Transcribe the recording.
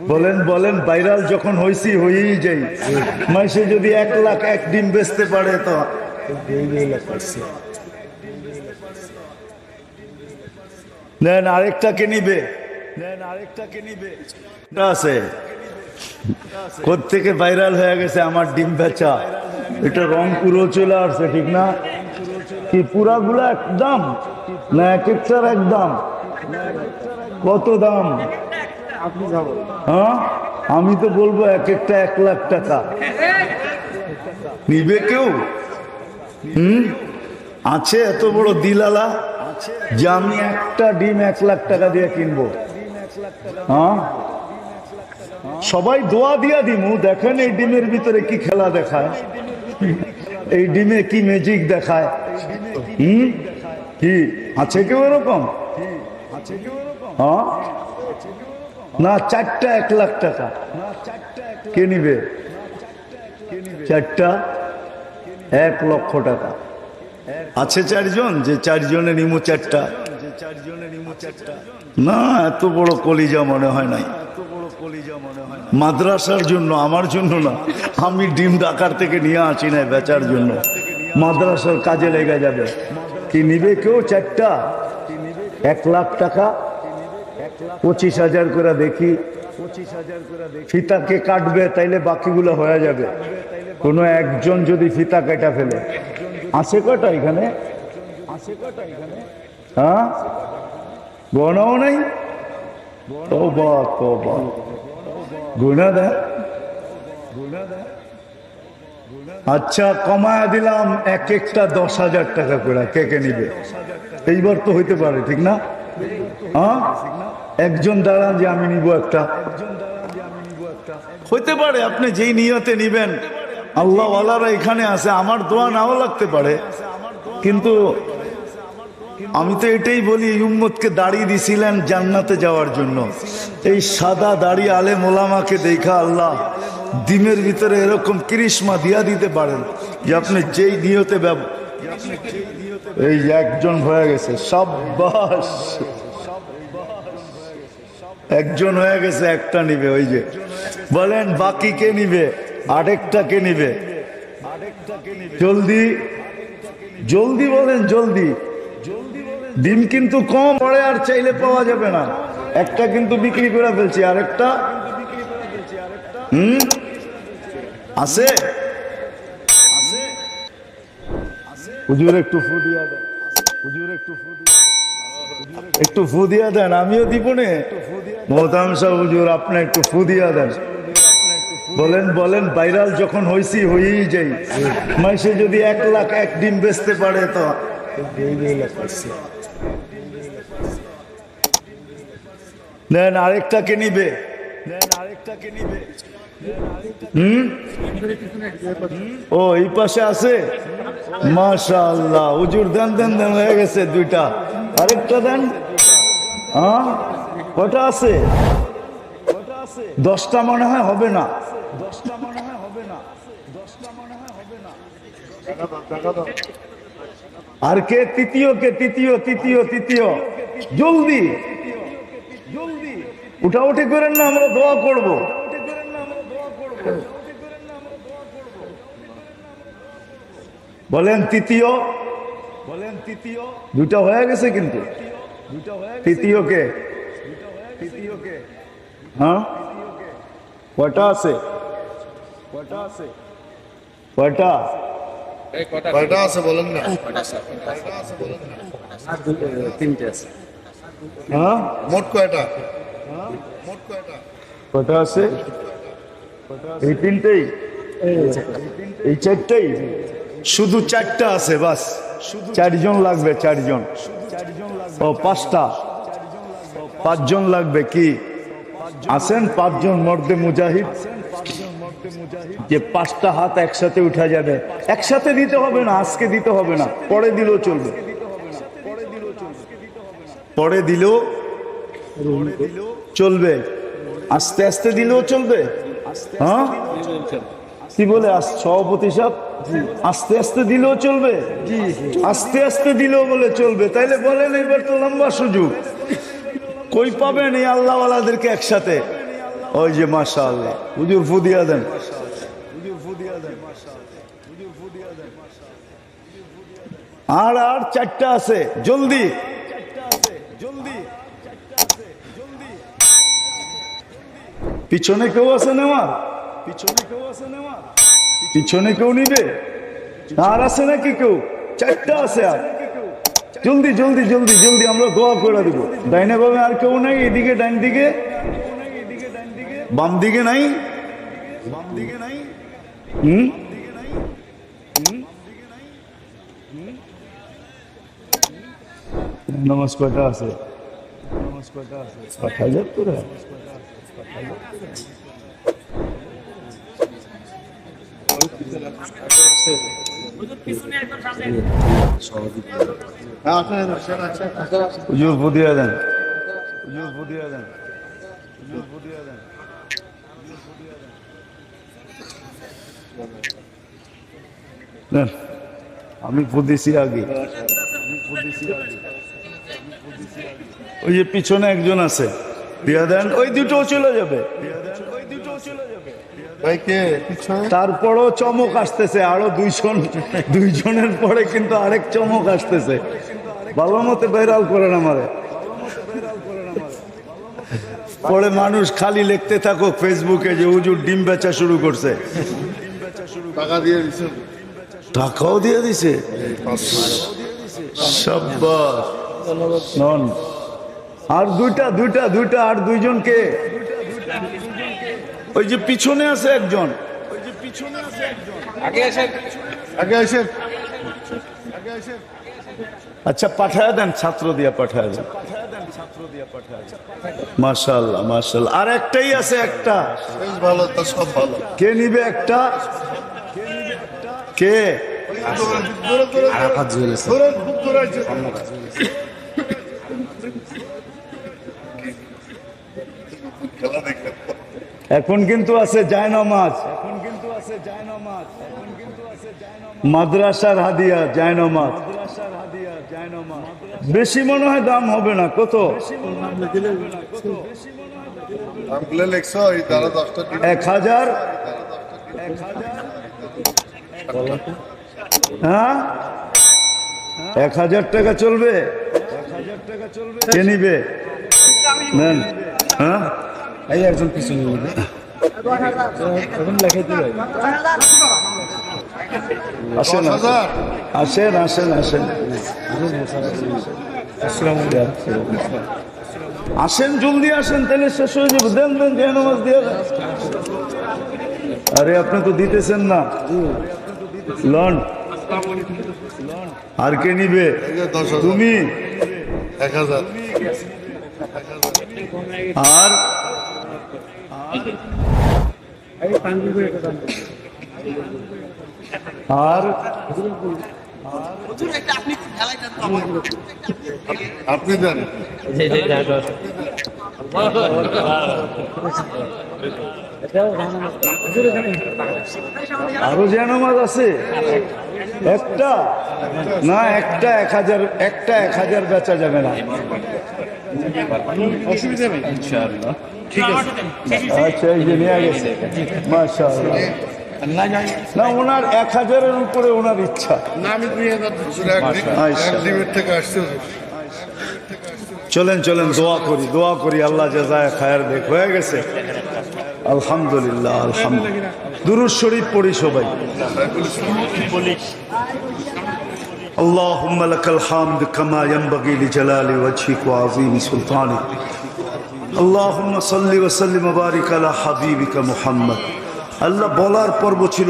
বলেন বলেন, ভাইরাল যখন হয়েছি হয়েই যাই। মাসে যদি এক লাখ এক ডিম বেচতে পারে তো? নেন, আরেকটাকে নিবে। নেন, আরেকটাকে নিবে। আছে। থেকে ভাইরাল হয়ে গেছে আমার ডিম বেচা? এটা রংপুরও চলে আসছে, ঠিক না? কি পুরাগুলো একদম, না এক একটার একদম। কত দাম? হ্যাঁ? আমি তো বলব এক একটা এক লাখ টাকা। নিবে কেউ? হুম? আছে এত বড় দিলালা? যে আমি একটা ডিম এক লাখ টাকা দিয়ে কিনবো। হ্যাঁ? সবাই দোয়া দিয়া দিমু। দেখেন এই ডিমের ভিতরে কি খেলা দেখায়। এই ডিমে কি ম্যাজিক দেখায়। কি? আছে কেউ এরকম? হ্যাঁ? না, চারটা এক লাখ টাকা। কে নিবে? চারটা এক লক্ষ টাকা। আছে চারজন? যে চারজনের ইমু চারটা। না, এত বড় কলিজা মনে হয় নাই। মাদ্রাসার জন্য, আমার জন্য না। আমি ডিম ডাকার থেকে নিয়ে আসি না বেচার জন্য। মাদ্রাসার কাজে লেগে যাবে। কি নিবে কেউ? চারটা। এক লাখ টাকা। পঁচিশ হাজার করে দেখি। ফিতাকে কাটবে, তাইলে বাকিগুলো হয়ে যাবে। কোনো একজন যদি ফিতা কেটা ফেলে। আছে কটা এখানে? হ্যাঁ? গণাও নাই? তোবা তোবা গুণা দেয় আচ্ছা কমায়া দিলাম এক একটা দশ হাজার টাকা করে। কে কে নিবে? এইবার তো হইতে পারে, ঠিক না? হ্যাঁ? একজন দাঁড়ান যে আমি নিব একটা। হইতে পারে আপনি যেই নিয়তে নিবেন, আল্লাহ এখানে আছে, আমার দোয়া নাও লাগতে পারে। কিন্তু আমি তো এটাই বলি উম্মতকে দাঁড়িয়ে দিছিলেন জান্নাতে যাওয়ার জন্য। এই সাদা দাড়ি আলে মোলামাকে দেখা আল্লাহ ডিমের ভিতরে এরকম কৃষ্মা দিয়া দিতে পারেন যে আপনি যেই নিয়তে এই একজন হয়ে গেছে সাব্বাস একজন হয়ে গেছে, একটা নিবে, ওই যে। বলেন, বাকি কে নিবে? আরেকটা কে নিবে? জলদি জলদি বলেন, জলদি। ডিম কিন্তু কম পড়ে আর চাইলে পাওয়া যাবে না। একটা কিন্তু বিক্রি করে ফেলছি, আরেকটা? হুম? আছে? হুজুর একটু ফু দিয়া হুজুর একটু ফু দিয়া দেন। একটু ফু দিয়া দেন, আমিও দিব নে। মোহতাম সাহ হুজুর, আপনি একটু ফু দিয়া দেন। বলেন বলেন, ভাইরাল যখন হয়েছি হয়েই যাই। মাসে যদি এক লাখ এক ডিম বেচতে পারে তো। নেন, আরেকটাকে নিবে। নিবে। ও, এই পাশে আছে? মাশা আল্লাহ হুজুর, দেন দেন দেন, হয়ে গেছে দুইটা। আরেকটা দেন। হ্যাঁ? কটা আছে? দশটা মনে হয় হবে না। দশটা মনে হয় হবে না। দশটা মনে হয় হবে না। আর কে? তৃতীয় কে? তৃতীয় তৃতীয় তৃতীয়। জলদি। জলদি। উঠাউঠি করেন না, আমরা দোয়া করব। বলেন, তৃতীয়। বলেন তৃতীয়? দুটা হয়ে গেছে কিন্তু। তৃতীয় কে? তৃতীয় কে? হ্যাঁ? কটা আছে? কটা আছে? কটা কয়টা আছে বলেন না। তিনটে আছে। হ্যাঁ? মোট কয়টা? মোট কয়টা? কটা আছে? এই তিনটেই? এই চারটেই? শুধু চারটা আছে বাস। চারজন লাগবে চারজন। ও পাঁচটা। পাঁচজন লাগবে কি? আছেন পাঁচজন মর্দে মুজাহিদ? যে পাঁচটা হাত একসাথে উঠা যাবে। একসাথে দিতে হবে না আজকে দিতে হবে না। পরে দিলেও চলবে। পরে দিলেও চলবে। আস্তে আস্তে দিলেও চলবে? হ্যাঁ? কি বলে সভাপতি সাহেব আস্তে আস্তে দিলেও চলবে। আস্তে আস্তে দিলেও বলে চলবে। তাইলে বলেন এবার তো লম্বা সুযোগ। কই পাবেন এই আল্লাহওয়ালাদেরকে একসাথে? ওই যে মাসা আল্লাহ হুজুর ফুদিয়া দেন। আর আর চারটা আছে। জলদি। পিছনে কেউ আছে নেওয়ার পিছনে কেউ পিছনে কেউ নিবে? আর আছে নাকি কেউ? চারটা আছে আর। জলদি জলদি জলদি জলদি, আমরা দোয়া করে দিব। ডাইনে বামে আর কেউ নাই, এদিকে, ডাইন দিকে। বাম দিকে নাই। বাম দিকে নাই। হুম? আছে? নামাজ আছে? পাঁচ হাজার করে হ্যাঁ আসেন আসেন আসেন আমি ফুদিছি আগে ওই যে পিছনে একজন আছে দিয়া দেন ওই দুটো চলে যাবে তারপরও চমক আসতেছে আরও দুইজন দুইজনের পরে কিন্তু আরেক চমক আসতেছে। ভালো মতে বেরাল করেন আমারে। পরে মানুষ খালি লিখতে থাকো ফেসবুকে যে হুজুর ডিম বেচা শুরু করছে। টাকা দিয়ে দিছেন টাকাও দিয়ে দিছে? নন। আর দুইটা দুইটা দুইটা আর ওই যে পিছনে আছে একজন আগে আসেন আগে আসেন আচ্ছা পাঠায় দেন ছাত্র দিয়া পাঠায় দেন মাশাল্লাহ মাশাল্লাহ আর একটাই আছে একটা বেশ ভালো তা সব ভালো কে নিবে একটা কে আরাফাত জুয়েলার্স দূরে খুব দূরে আছে খেলা দেখেন এখন কিন্তু আছে জায়নামাজ এখন কিন্তু আছে জায়নামাজ মাদ্রাসার হাদিয়া জায়নামাজ। বেশি মনে হয় দাম হবে না কত? তারা দশটা দিন। এক হাজার? হ্যাঁ? এক হাজার টাকা চলবে? কে নিবে? হ্যাঁ? এই একজন পিছনে নিবে। এখন লেখাই দিল। আসেন আসেন। আসেন আসেন আসেন। জলদি আসেন তাহলে শেষ হয়ে যাবে। দেন দেন জায়নামাজ দিয়ে। দেন। আরে আপনি তো দিতেছেন না। লন আর কে নিবে? যে তুমি। এক হাজার। আর আর আপনি দেন আরও জায়নামাজ আছে? একটা? না একটা এক হাজার একটা এক হাজার বেচা যাবে না। আচ্ছা এই যে নিয়ে গেছে মাশাআল্লাহ না ওনার এক হাজারের উপরে ওনার ইচ্ছা হুজুর এক দিন আচ্ছা। এক লিমিট থেকে আসছে হুজুর। চলেন চলেন দোয়া করি দোয়া করি আল্লাহ জাজায় খায়ের দেখ হয়ে গেছে আলহামদুলিল্লাহ আলহামদুলিল্লাহ দুরুদ শরীফ পড়ি সবাই اللهم لك الحمد كما ينبغي لجلال وجهك وعظيم سلطانك আল্লাহ সাল্লি ওসাল্লিম বারিক আলা হাবিবিকা মোহাম্মদ। আল্লাহ বলার পর্ব ছিল